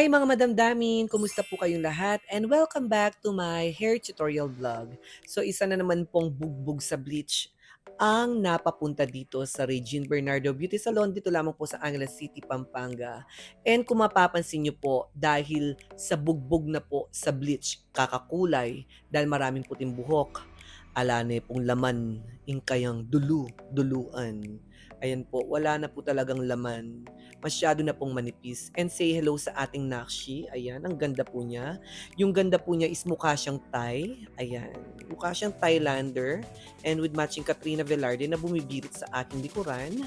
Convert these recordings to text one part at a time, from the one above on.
Hi mga madamdamin! Kumusta po kayong lahat? And welcome back to my hair tutorial vlog. So isa na naman pong bugbog sa bleach ang napapunta dito sa Regine Bernardo Beauty Salon dito lamang po sa Angeles City, Pampanga. And kung mapapansin nyo po, dahil sa bugbog na po sa bleach, kakakulay, dahil maraming puting buhok, alane pong laman, ingkayang dulu, duluan. Ayan po, wala na po talagang laman. Masyado na pong manipis. And say hello sa ating Nakshi. Ayan, ang ganda po niya. Yung ganda po niya is mukha siyang Thai. Ayan, mukha siyang Thailander. And with matching Katrina Velarde na bumibirit sa aking likuran.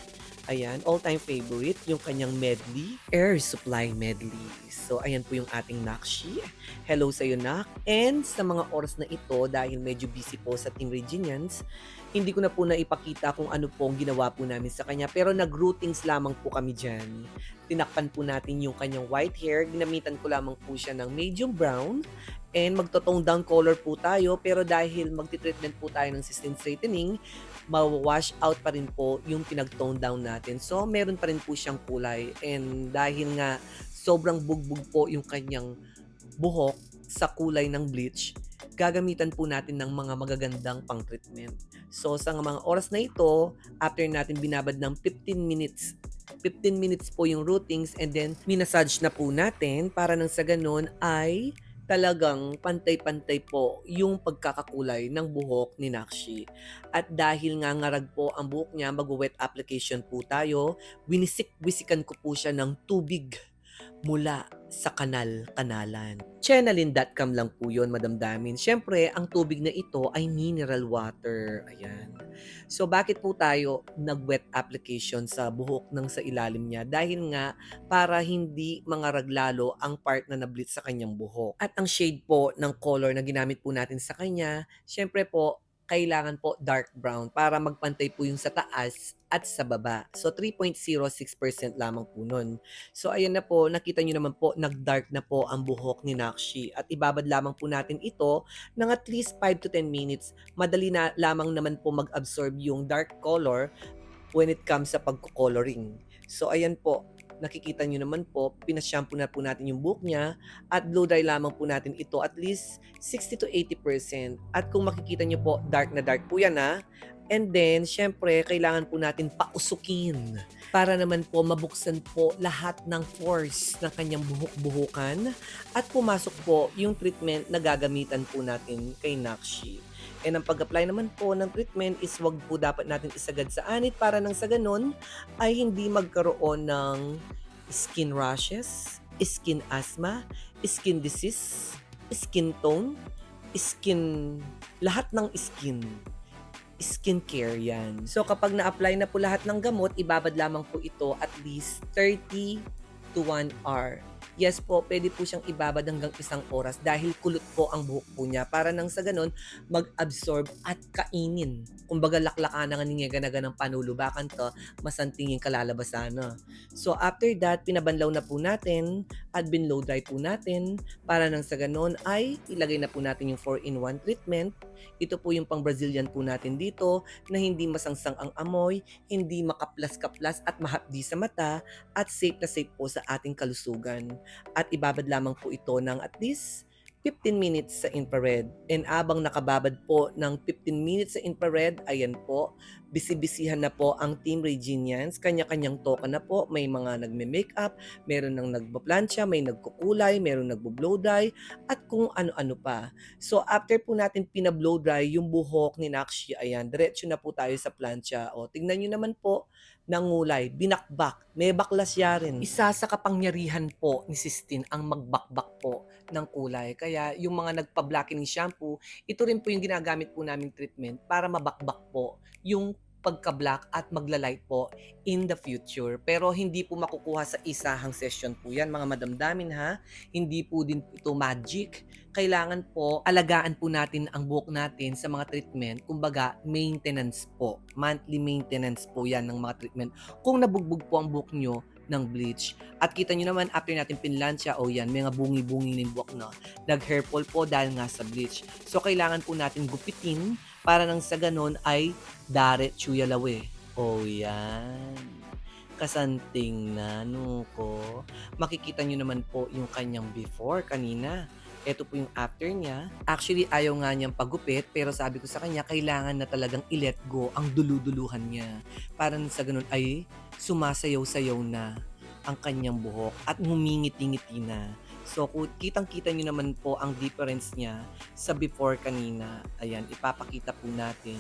Ayan, all-time favorite, yung kanyang medley, air supply medley. So, ayan po yung ating Nakshi. Hello sa iyo, Nak. And sa mga oras na ito, dahil medyo busy po sa Team Reginians, hindi ko na po naipakita kung ano po ang ginawa po namin sa kanya. Pero nag-routings lamang po kami dyan. Tinakpan po natin yung kanyang white hair. Ginamitan ko lamang po siya ng medium brown. And magto-tone down color po tayo. Pero dahil magti-treatment po tayo ng system straightening, ma-wash out pa rin po yung pinag-tone down natin. So, meron pa rin po siyang kulay. And dahil nga sobrang bugbog po yung kanyang buhok sa kulay ng bleach, gagamitan po natin ng mga magagandang pang-treatment. So sa mga oras na ito, after natin binabad ng 15 minutes, 15 minutes po yung routings and then minasage na po natin para nang sa ganun ay talagang pantay-pantay po yung pagkakakulay ng buhok ni Nakshi. At dahil nga ngarag po ang buhok niya, mag-wet application po tayo, winisik-wisikan ko po siya ng tubig mula sa kanal-kanalan. Channeling.com lang po yun, madamdamin. Siyempre, ang tubig na ito ay mineral water. Ayan. So, bakit po tayo nag-wet application sa buhok ng sa ilalim niya? Dahil nga, para hindi mangaraglalo ang part na nablit sa kanyang buhok. At ang shade po ng color na ginamit po natin sa kanya, siyempre po, kailangan po dark brown para magpantay po yung sa taas at sa baba. So 3.06% lamang po nun. So ayan na po, nakita nyo naman po, nag-dark na po ang buhok ni Nakshi. At ibabad lamang po natin ito ng at least 5 to 10 minutes. Madali na lamang naman po mag-absorb yung dark color when it comes sa pagko-coloring. So ayan po, nakikita nyo naman po, pinashampoo na po natin yung buhok niya at blow dry lamang po natin ito at least 60 to 80%. At kung makikita nyo po, dark na dark po yan ha. And then, syempre, kailangan po natin pausukin para naman po mabuksan po lahat ng force ng kanyang buhok-buhukan at pumasok po yung treatment na gagamitan po natin kay Nakshi. And ang pag-apply naman po ng treatment is wag po dapat natin isagad sa anit para nang sa ganun ay hindi magkaroon ng skin rashes, skin asthma, skin disease, skin tone, skin, lahat ng skin skincare yan. So kapag na-apply na po lahat ng gamot, ibabad lamang po ito at least 30 to 1 hour. Yes po, pwede po siyang ibabad hanggang isang oras dahil kulot po ang buhok po niya para nang sa ganun mag-absorb at kainin. Kumbaga laklakan na ganang panulubakan to, masantingin kalalabasan. So after that, pinabanlaw na po natin at binlow dry po natin para nang sa ganun ay ilagay na po natin yung 4-in-1 treatment. Ito po yung pang Brazilian po natin dito na hindi masangsang ang amoy, hindi makaplas-kaplas at mahapdi sa mata at safe na safe po sa ating kalusugan at ibabad lamang po ito ng at least 15 minutes sa infrared. And abang nakababad po ng 15 minutes sa infrared, ayan po, bisibisihan na po ang Team Reginians. Kanya-kanyang toka na po. May mga nagme-makeup, meron nang nagbaplansya, may nagkukulay, meron nagbo-blow dry, at kung ano-ano pa. So after po natin pinablow dry yung buhok ni Nakshi, ayan, diretso na po tayo sa plancha. O, tingnan nyo naman po, nangulay, binakbak, may baklasya rin. Isa sa kapangyarihan po ni Sistine ang magbakbak po ng kulay. Kaya yung mga nagpa-blackening shampoo, ito rin po yung ginagamit po namin treatment para mabakbak po yung pagka-black at magla-light po in the future. Pero hindi po makukuha sa isahang session po yan, mga madamdamin ha. Hindi po din ito magic. Kailangan po, alagaan po natin ang buhok natin sa mga treatment. Kumbaga, maintenance po. Monthly maintenance po yan ng mga treatment. Kung nabugbog po ang buhok nyo, ng bleach. At kita nyo naman, after natin pinlansya, o oh yan, may mga bungi-bungi ng buhok na. Nag-hair fall po dahil nga sa bleach. So, kailangan po natin gupitin para nang sa ganon ay dare chuyalawe. Oh, yan. kasanting na ko. Makikita nyo naman po yung kanyang before kanina. Ito po yung after niya. Actually, ayaw nga niyang pagupit, pero sabi ko sa kanya, kailangan na talagang i-let go ang duluduluhan niya. Para sa ganun ay sumasayaw-sayaw na ang kanyang buhok at humingiti-ngiti na. So, kitang-kita nyo naman po ang difference niya sa before kanina. Ayan, ipapakita po natin.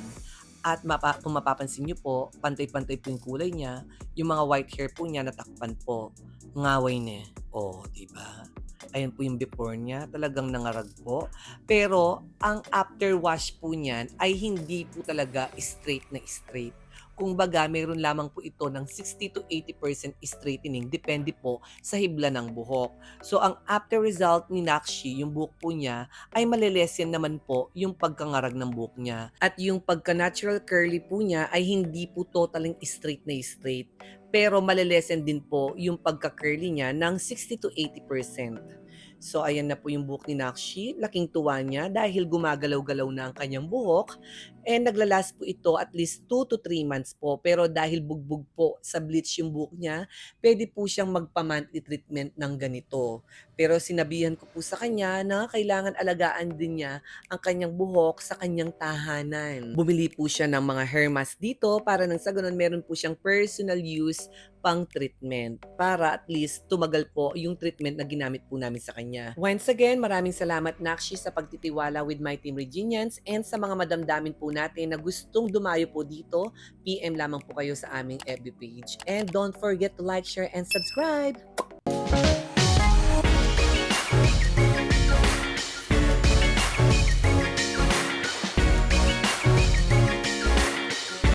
At mapa, kung mapapansin nyo po, pantay-pantay po yung kulay niya. Yung mga white hair po niya natakpan po. Ngaway niya. O, oh, diba? Ayan po yung before niya. Talagang nangarag po. Pero, ang after wash po niyan ay hindi po talaga straight na straight. Kung baga, mayroon lamang po ito ng 60 to 80% straightening. Depende po sa hibla ng buhok. So, ang after result ni Nakshi, yung buhok po niya, ay malilesen naman po yung pagkangarag ng buhok niya. At yung pagka-natural curly po niya ay hindi po totaling straight na straight. Pero malilesen din po yung pagka-curly niya ng 60 to 80%. So, ayan na po yung buhok ni Nakshi. Laking tuwa niya dahil gumagalaw-galaw na ang kanyang buhok. And naglalas po ito at least 2 to 3 months po. Pero dahil bugbog po sa bleach yung buhok niya, pwede po siyang magpa-monthly treatment ng ganito. Pero sinabihan ko po sa kanya na kailangan alagaan din niya ang kanyang buhok sa kanyang tahanan. Bumili po siya ng mga hair mask dito para nang sa ganun meron po siyang personal use pang treatment para at least tumagal po yung treatment na ginamit po namin sa kanya. Once again, maraming salamat Nakshi sa pagtitiwala with my team Reginians and sa mga madamdamin po natin na gustong dumayo po dito, PM lamang po kayo sa aming FB page. And don't forget to like, share, and subscribe!